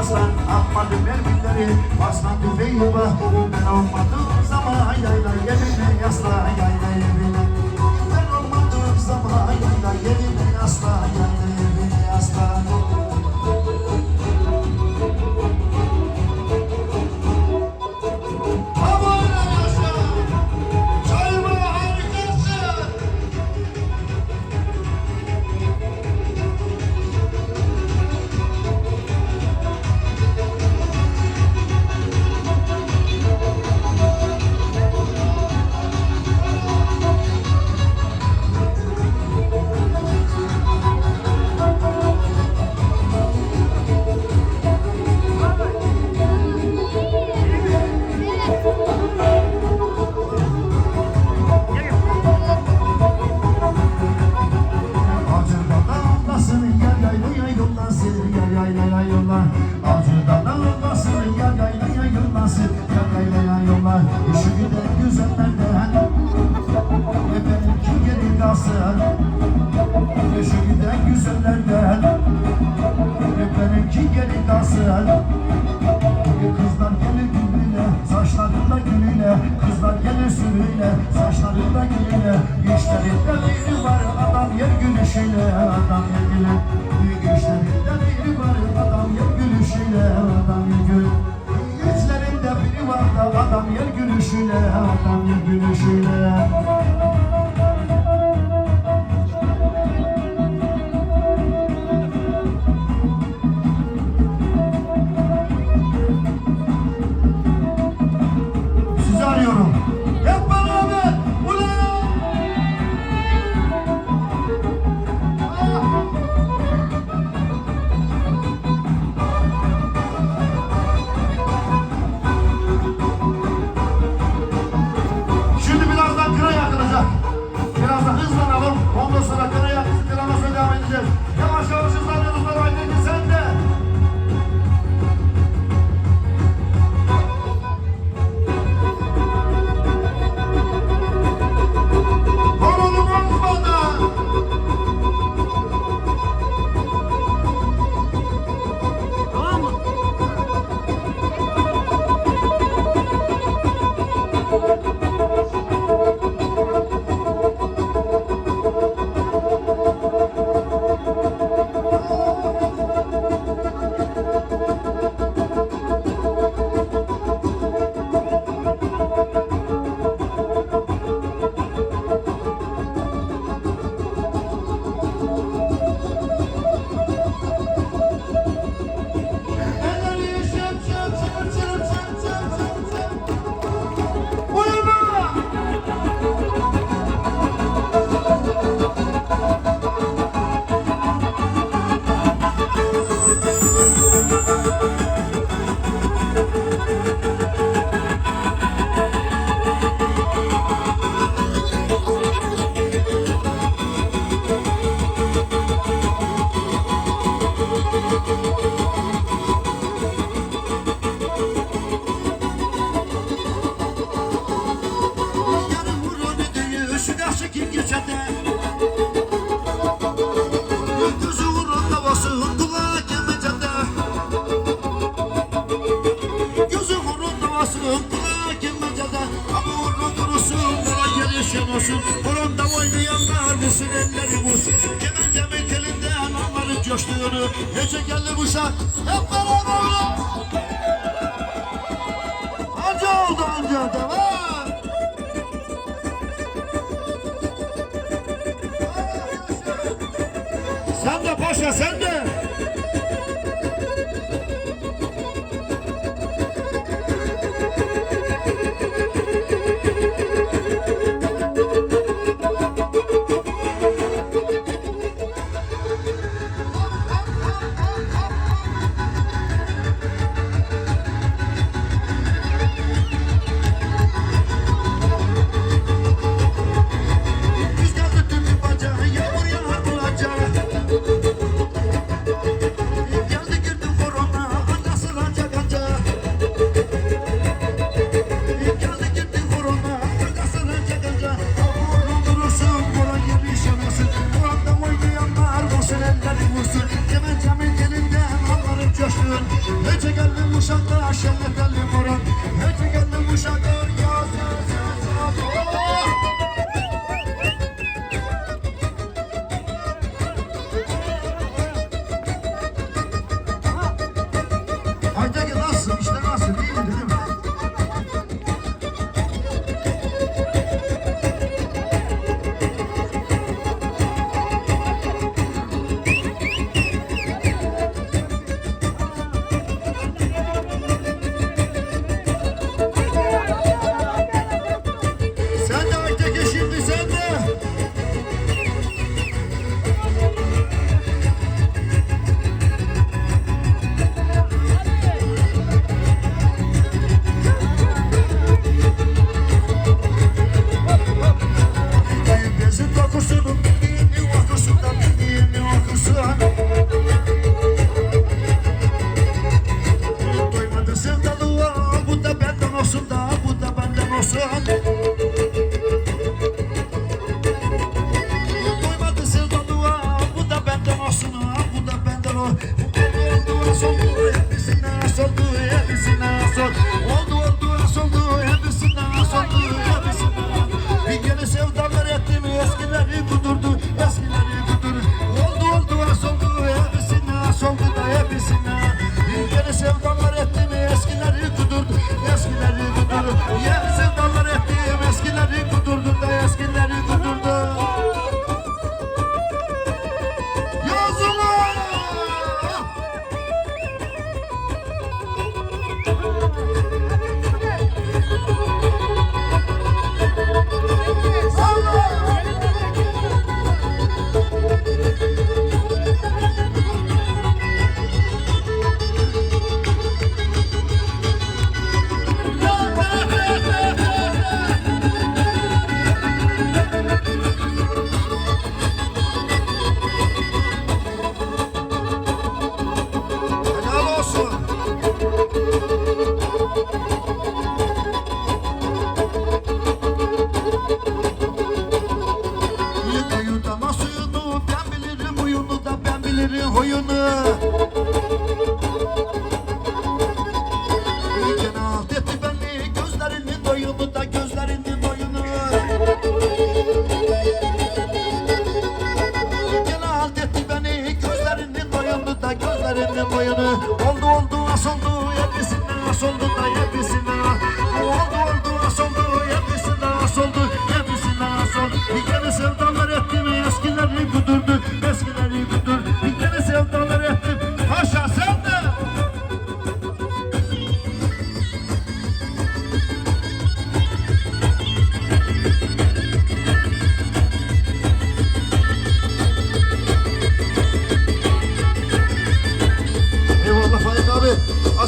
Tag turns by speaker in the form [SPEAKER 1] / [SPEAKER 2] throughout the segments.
[SPEAKER 1] baslan Atmadı mermileri Aslan tüfeği bas Ben olmadığım zaman Yayla yerine yasla Yayla yerine kalsın Şu giden güzellerden benimki geri kalsın. Kızlar gelir gülüyle, saçlarında gülüyle Kızlar gelir sürüyle, saçlarında gülüyle İşlerinde biri var, adam yer gülüşüyle Adam yer gülü Büyük işlerinde biri var, adam yer gülüşüyle Adam yer gül. Yüzlerinde biri var da adam yer gülüşüyle Adam yer gülüşüyle gelişim olsun. Vurun da oynayanlar mısın, elleri vursun. Kemencemin telinden onların coştuğunu. Gece geldi bu şark, hep beraber ulan. Anca oldu anca, devam. Sen de paşa sen de.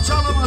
[SPEAKER 1] çalama